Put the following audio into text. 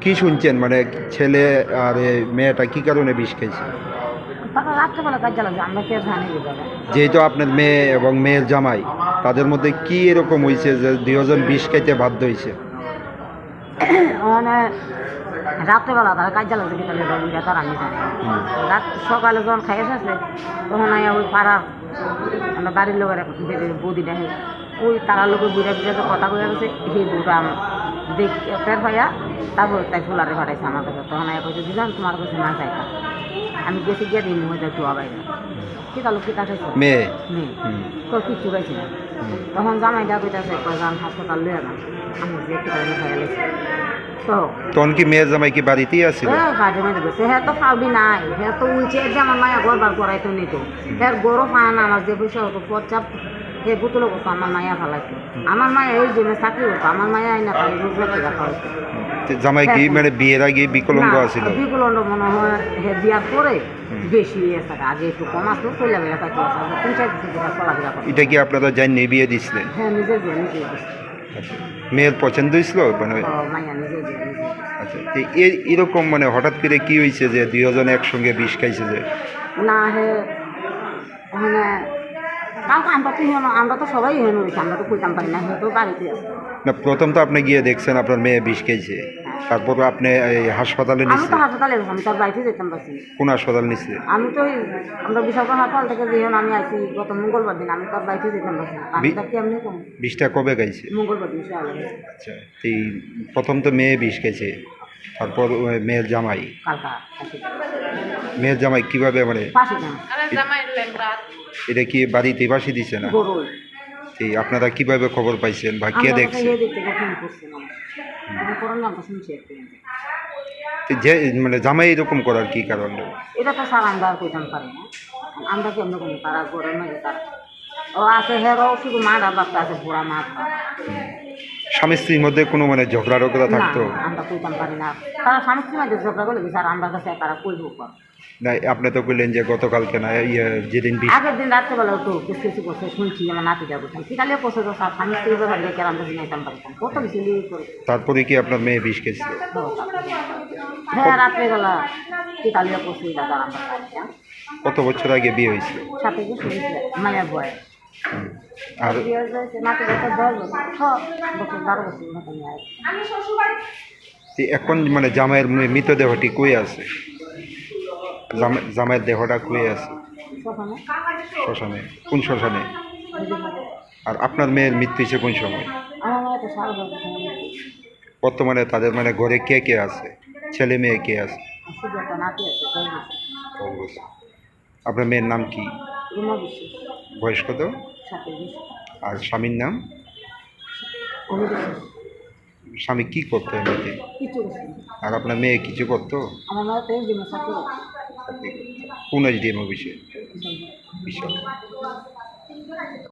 কি শুনছেন? মানে ছেলে আর মেয়েটা কি কারণে বিষ বাবা যেহেতু আপনার মেয়ে এবং মেয়ের জামাই তাদের মধ্যে কি এরকম হয়েছে যে দুজন বিষ খাইতে বাধ্য হয়েছে মানে রাত্রেবেলা তারা কাজ বিকালে রবিরা তারা আমি জানি রাত সকালে যখন খাই এসেছে তখন ওই পাড়ার আমরা বাড়ির লোকের বৌদি দেখে ওই তারা লোকের বুড়া বুড়া কথা কয়ে গেছে সেই বুড়া দেখ টের পাইয়া তারপর তাই ফুলারে পাঠাইছে আমার কাছে তখন আইয়া কইছে দিলাম তোমার কাছে না চাই আমি গেছি গিয়ে দিন মধ্যে ধোয়া বাইরে কি তাহলে কি কাটাইছে মেয়ে মেয়ে হুম, তো কিচ্ছু পাইছি না হুম। তখন জামাইটা কইতাছে কয়জন হাসপাতাল লয়ে যান আমি যে কি তাই খাই লেছি তো তখন কি মেয়ের জামাই কি বাড়িতেই আছিল হ্যাঁ কাজে মেয়ে গেছে হ্যাঁ তো ফাউডি নাই হ্যাঁ তো উইছে যে আমার মায়া ঘর বার করাইতো নিত হ্যাঁ গরম পায় না আমার যে পয়সা হতো পচাপ হে বুতলো করতো আমার মায়া ফালাইতো আমার মায়া এই জন্য চাকরি করতো আমার মায়া আইনা খালি রোজগার থেকে খাওয়াইতো জামাই কি মানে বিয়ের আগে বিকলঙ্গ আছিল? বিকলন্ড মনে হয় হে বিয়ার পরে বেশি থাকে আগে একটু কম আসতো চলে খাইতে আসতো তিন চার দিন চলাফেরা এটা কি আপনারা জানি বিয়ে দিছিলেন হ্যাঁ নিজে দিয়ে নিজে আচ্ছা। মেয়ের পছন্দ হয়েছিল? মানে। আচ্ছা এরকম মানে হঠাৎ করে কি হয়েছে যে দুজন একসঙ্গে বিষ খাইছে যে? না হে মানে কালকে আমরা তো হেন আমরা তো সবাই হেন হয়েছি আমরা তো কইতাম পারি না হয়তো বাড়িতে আছে। না প্রথম তো আপনি গিয়ে দেখছেন আপনার মেয়ে বিষ খাইছে তারপর আপনি এই হাসপাতালে আমি তো হাসপাতালে গেছি আমি তার বাড়িতে যেতাম পারছি কোন হাসপাতাল নিচ্ছে আমি তো ওই আমরা হাসপাতাল থেকে যেহেন আমি আইছি গত মঙ্গলবার দিন আমি তার বাড়িতে যেতাম পারছি। আমি বি- কম? বিষটা কবে খাইছে? মঙ্গলবার দিন সে আচ্ছা এই প্রথম তো মেয়ে বিষ খাইছে তারপর ওই মেয়ের জামাই। কালকা। মেয়ের জামাই কীভাবে মানে পাশে এটা কি বাড়িতে বাসি দিছে না? এই আপনারা কীভাবে খবর পাইছেন বা কে আমরা দেখছে? এই দিক থেকে ফোন করছিলাম এখন করার নামটা শুনছি একটু। তো যে মানে জামাই এরকম করার কি কারণ? এটা তো স্যার আমরা আর কইতাম পারি না। আমরা কোনো তারা গরম মেঘে ও আছে হেরো শুধু মা আছে বুড়া মা স্বামী স্ত্রীর মধ্যে কোনো মানে ঝগড়া টগড়া না থাকতো? আমরা কইতাম পারি না। তারা স্বামী স্ত্রী মাঝে ঝগড়া করলে কি স্যার আমরা কাছে তারা কইব কর। না আপনি তো কইলেন যে গতকালকে না ইয়ে যেদিন বিষ আগের দিন রাত্রেবেলা তো কিছু কিছু করছে শুনছি আমার নাতি যা বলছেন সেখানে পৌঁছে তো স্যার স্বামী স্ত্রী ব্যাপার দেখে আমরা জিনাইতাম পারতাম কত কিছু করে। তারপরে কি আপনার মেয়ে বিষ খেয়েছিল? হ্যাঁ রাত্রেবেলা কিতালিয়া পৌঁছে দাদা আমরা কত বছর আগে বিয়ে হয়েছিল? সাথে গিয়ে মায়ের বয় হুম। আর এখন মানে জামাইয়ের মৃতদেহটি কই আছে? জামাইয়ের দেহটা কই আছে? শ্মশানে। কোন শ্মশানে? আর আপনার মেয়ের মৃত্যু হয়েছে কোন সময়? বর্তমানে তাদের মানে ঘরে কে কে আছে? ছেলে মেয়ে কে আছে। আপনার মেয়ের নাম কি? রুমা বিশ্বাস। বয়স কত? আর স্বামীর নাম? স্বামী কি করতো এমনিতে? আর আপনার মেয়ে কিছু করতো? কোন এইচ ডি এম অফিসে? বিশাল